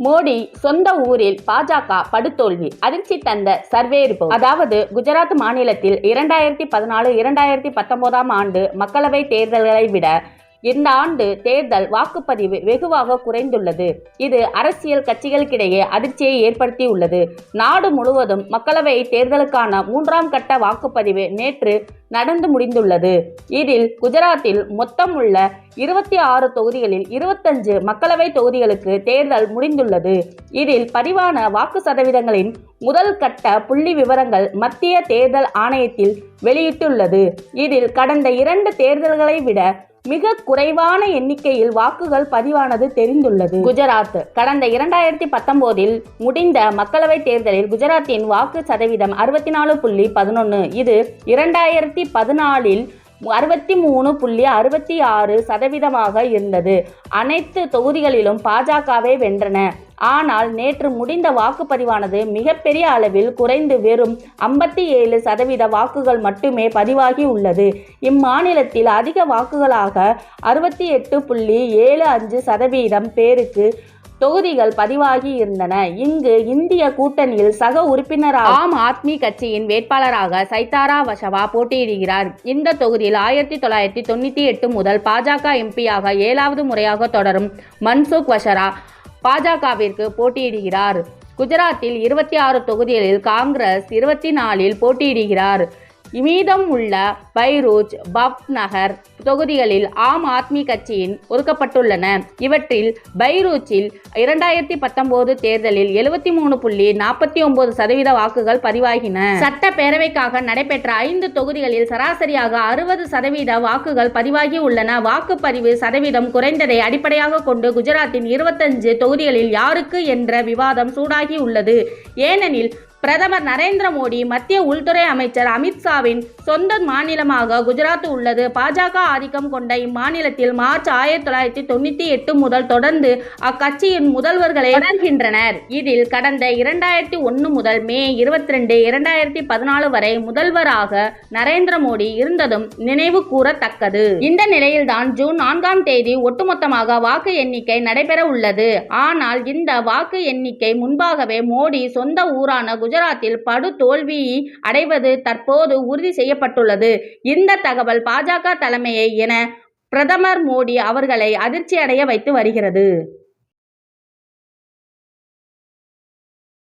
மோடி சொந்த ஊரில் பாஜக படுதோல்வி அதிர்ச்சி தந்த சர்வே ரிப்போர்ட் அதாவது குஜராத் மாநிலத்தில் இரண்டாயிரத்தி பதினாலு இரண்டாயிரத்தி பத்தொன்பதாம் ஆண்டு மக்களவை தேர்தல்களை விட இந்த ஆண்டு தேர்தல் வாக்குப்பதிவு வெகுவாக குறைந்துள்ளது. இது அரசியல் கட்சிகளுக்கிடையே அதிர்ச்சியை ஏற்படுத்தியுள்ளது. நாடு முழுவதும் மக்களவை தேர்தலுக்கான மூன்றாம் கட்ட வாக்குப்பதிவு நேற்று நடந்து முடிந்துள்ளது. இதில் குஜராத்தில் மொத்தம் உள்ள இருபத்தி ஆறு தொகுதிகளில் இருபத்தஞ்சு மக்களவை தொகுதிகளுக்கு தேர்தல் முடிந்துள்ளது. இதில் பதிவான வாக்கு சதவீதங்களின் முதல் கட்ட புள்ளி விவரங்கள் மத்திய தேர்தல் ஆணையத்தில் வெளியிட்டுள்ளது. இதில் கடந்த இரண்டு தேர்தல்களை விட மிக குறைவான எண்ணிக்கையில் வாக்குகள் பதிவானது தெரிந்துள்ளது. குஜராத் கடந்த இரண்டாயிரத்தி பத்தொன்பதில் முடிந்த மக்களவைத் தேர்தலில் குஜராத்தின் வாக்கு சதவீதம் அறுபத்தி நாலு புள்ளி பதினொன்று இது இரண்டாயிரத்தி பதினாலில் அறுபத்தி மூணு புள்ளி அறுபத்தி ஆறு சதவீதமாக இருந்தது. அனைத்து தொகுதிகளிலும் பாஜகவே வென்றன. ஆனால் நேற்று முடிந்த வாக்குப்பதிவானது மிகப்பெரிய அளவில் குறைந்து வெறும் ஐம்பத்தி ஏழு சதவீத வாக்குகள் மட்டுமே பதிவாகி உள்ளது. இம்மாநிலத்தில் அதிக வாக்குகளாக அறுபத்தி எட்டு புள்ளி ஏழு அஞ்சு சதவீதம் பேருக்கு தொகுதிகள் பதிவாகி இருந்தன. இங்கு இந்திய கூட்டணியில் சக உறுப்பினராக ஆம் ஆத்மி கட்சியின் வேட்பாளராக சைதாரா வசவா போட்டியிடுகிறார். இந்த தொகுதியில் ஆயிரத்தி தொள்ளாயிரத்தி தொண்ணூற்றி எட்டு முதல் பாஜக எம்பியாக ஏழாவது முறையாக தொடரும் மன்சுக் வஷரா பாஜகவிற்கு போட்டியிடுகிறார். குஜராத்தில் இருபத்தி ஆறு தொகுதிகளில் காங்கிரஸ் இருபத்தி நாலில் போட்டியிடுகிறார். மீதம் உள்ள பைரூச் பப் நகர் தொகுதிகளில் ஆம் ஆத்மி கட்சியின் ஒதுக்கப்பட்டுள்ளன. இவற்றில் பைரூச்சில் இரண்டாயிரத்தி பத்தொன்பது தேர்தலில் எழுபத்தி மூணு புள்ளி நாற்பத்தி ஒன்பது சதவீத வாக்குகள் பதிவாகின. சட்டப்பேரவைக்காக நடைபெற்ற ஐந்து தொகுதிகளில் சராசரியாக அறுபது சதவீத வாக்குகள் பதிவாகி உள்ளன. வாக்குப்பதிவு சதவீதம் குறைந்ததை அடிப்படையாக கொண்டு குஜராத்தின் இருபத்தஞ்சு தொகுதிகளில் யாருக்கு என்ற விவாதம் சூடாகி உள்ளது. ஏனெனில் பிரதமர் நரேந்திர மோடி மத்திய உள்துறை அமைச்சர் அமித்ஷாவின் சொந்த மாநிலமாக குஜராத் உள்ளது. பாஜக ஆதிக்கம் கொண்ட இம்மாநிலத்தில் மார்ச் ஆயிரத்தி தொள்ளாயிரத்தி தொண்ணூத்தி எட்டு முதல் தொடர்ந்து அக்கட்சியின் முதல்வர்களை தொடர்கின்றனர். இதில் கடந்த இரண்டாயிரத்தி ஒன்று முதல் மே இருபத்தி ரெண்டு இரண்டாயிரத்தி பதினாலு வரை முதல்வராக நரேந்திர மோடி இருந்ததும் நினைவு கூறத்தக்கது. இந்த நிலையில்தான் ஜூன் நான்காம் தேதி ஒட்டுமொத்தமாக வாக்கு எண்ணிக்கை நடைபெற உள்ளது. ஆனால் இந்த வாக்கு எண்ணிக்கை முன்பாகவே மோடி சொந்த ஊரான குஜராத்தில் படு தோல்வி அடைவது தற்போது உறுதி செய்யப்பட்டுள்ளது. இந்த தகவல் பாஜக தலைமையை என பிரதமர் மோடி அவர்களை அதிர்ச்சி அடைய வைத்து வருகிறது.